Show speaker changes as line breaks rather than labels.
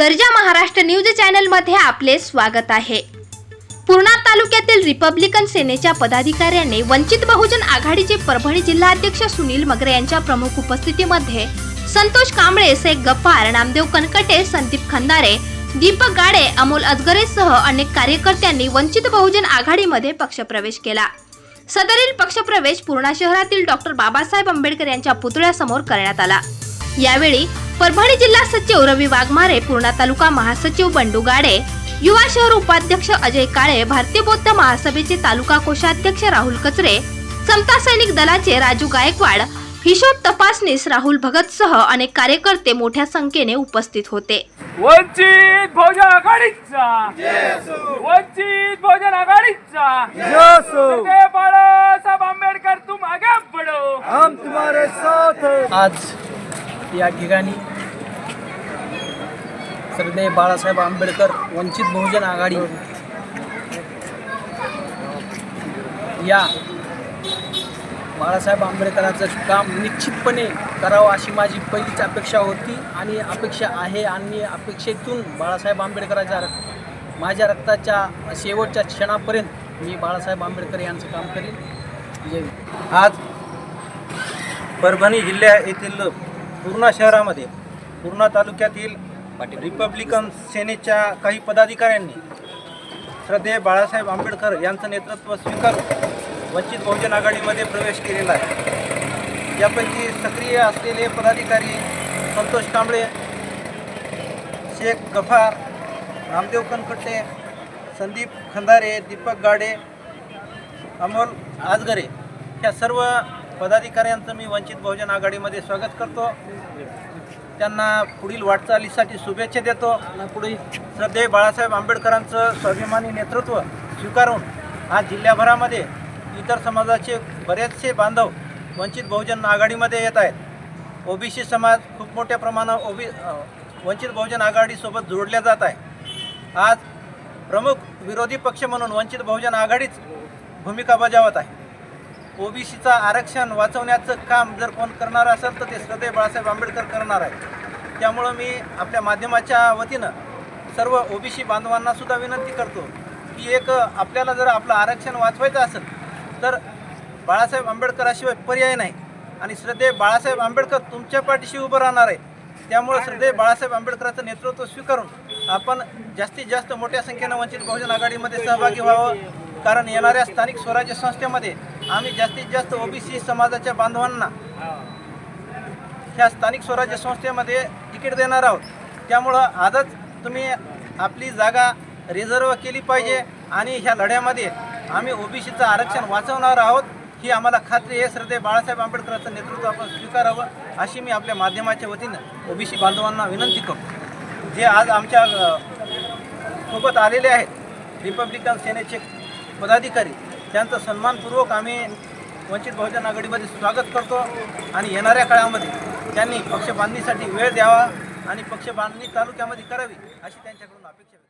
दर्जा महाराष्ट्र न्यूज चॅनलमध्ये आपले स्वागत आहे. पूर्णा तालुक्यातील रिपब्लिकन सेनेच्या पदाधिकाऱ्यांनी वंचित बहुजन आघाडीचे परभणी जिल्हाध्यक्ष सुनील मगरे यांच्या प्रमुख उपस्थितीमध्ये संतोष कांबळे शेख गफ्फार नामदेव कनकटे संदीप खंदारे दीपक गाडे अमोल अजगरेसह अनेक कार्यकर्त्यांनी वंचित बहुजन आघाडीमध्ये पक्षप्रवेश केला. सदरील पक्षप्रवेश पूर्णा शहरातील डॉक्टर बाबासाहेब आंबेडकर यांच्या पुतळ्यासमोर करण्यात आला. यावेळी परभणी जिल्हा सचिव रवी वाघमारे पूर्णा तालुका महासचिव बंडू गाडे युवा शहर उपाध्यक्ष अजय काळे भारतीय बौद्ध महासभेचे तालुका कोषाध्यक्ष राहुल कचरे समता सैनिक दलाचे राजू गायकवाड हिशोब तपासनीस राहुल भगतसह अनेक कार्यकर्ते मोठ्या संख्येने उपस्थित होते.
वंचित बहुजन आघाडीचा! वंचित बहुजन आघाडीचा! बाळासाहेब आंबेडकर तुम आगे बढ़ो!
हम तुम्हारे साथ हैं।
आज या ठिकाणी सरदेव बाळासाहेब आंबेडकर वंचित बहुजन आघाडी. या बाळासाहेब आंबेडकरांचं काम निश्चितपणे करावं अशी माझी पहिलीच अपेक्षा होती आणि अपेक्षा आहे आणि अपेक्षेतून बाळासाहेब आंबेडकरांच्या माझ्या रक्ताच्या शेवटच्या क्षणापर्यंत मी बाळासाहेब आंबेडकर यांचं काम करेन. जय
आज परभणी जिल्ह्या येथील पूर्णा शहरामध्ये पूर्णा तालुक्यातील रिपब्लिकन सेनेच्या काही पदाधिकाऱ्यांनी श्रद्धेय बाळासाहेब आंबेडकर यांचं नेतृत्व स्वीकारून वंचित बहुजन आघाडीमध्ये प्रवेश केलेला आहे. यापैकी सक्रिय असलेले पदाधिकारी संतोष कांबळे शेख गफार रामदेव कनकटे संदीप खंदारे दीपक गाडे अमोल आजगरे ह्या सर्व पदाधिकाऱ्यांचं मी वंचित बहुजन आघाडीमध्ये स्वागत करतो. त्यांना पुढील वाटचालीसाठी शुभेच्छा देतो पुढील श्रद्धेय बाळासाहेब आंबेडकरांचं स्वाभिमानी नेतृत्व स्वीकारून आज जिल्ह्याभरामध्ये इतर समाजाचे बरेचसे बांधव वंचित बहुजन आघाडीमध्ये येत आहेत. ओबीसी समाज खूप मोठ्या प्रमाणावर ओबी वंचित बहुजन आघाडीसोबत जोडल्या जात आहे. आज प्रमुख विरोधी पक्ष म्हणून वंचित बहुजन आघाडीच भूमिका बजावत आहे. ओबीसीचं आरक्षण वाचवण्याचं काम जर कोण करणार असेल तर ते श्रद्धेय बाळासाहेब आंबेडकर करणार आहे त्यामुळं मी आपल्या माध्यमाच्या वतीनं सर्व ओबीसी बांधवांना सुद्धा विनंती करतो की एक आपल्याला जर आपलं आरक्षण वाचवायचं असेल तर बाळासाहेब आंबेडकराशिवाय पर्याय नाही आणि श्रद्धेय बाळासाहेब आंबेडकर तुमच्या पाठीशी उभं राहणार आहे. त्यामुळं श्रद्धेय बाळासाहेब आंबेडकरांचं नेतृत्व स्वीकारून आपण जास्तीत जास्त मोठ्या संख्येनं वंचित बहुजन आघाडीमध्ये सहभागी व्हावं. कारण येणाऱ्या स्थानिक स्वराज्य संस्थेमध्ये आम्ही जास्तीत जास्त ओबीसी समाजाच्या बांधवांना ह्या स्थानिक स्वराज्य संस्थेमध्ये तिकीट देणार आहोत. त्यामुळं आजच तुम्ही आपली जागा रिझर्व केली पाहिजे आणि ह्या लढ्यामध्ये आम्ही ओबीसीचं आरक्षण वाचवणार आहोत. ही आम्हाला खात्री आहे. श्रद्धे बाळासाहेब आंबेडकरांचं नेतृत्व आपण स्वीकारावं अशी मी आपल्या माध्यमाच्या वतीनं ओबीसी बांधवांना विनंती करतो. जे आज आमच्यासोबत आलेले आहेत रिपब्लिकन सेनेचे पदाधिकारी त्यांचं सन्मानपूर्वक आम्ही वंचित बहुजन आघाडीमध्ये स्वागत करतो आणि येणाऱ्या काळामध्ये त्यांनी पक्ष बांधणीसाठी वेळ द्यावा आणि पक्ष बांधणी तालुक्यामध्ये करावी अशी त्यांच्याकडून अपेक्षा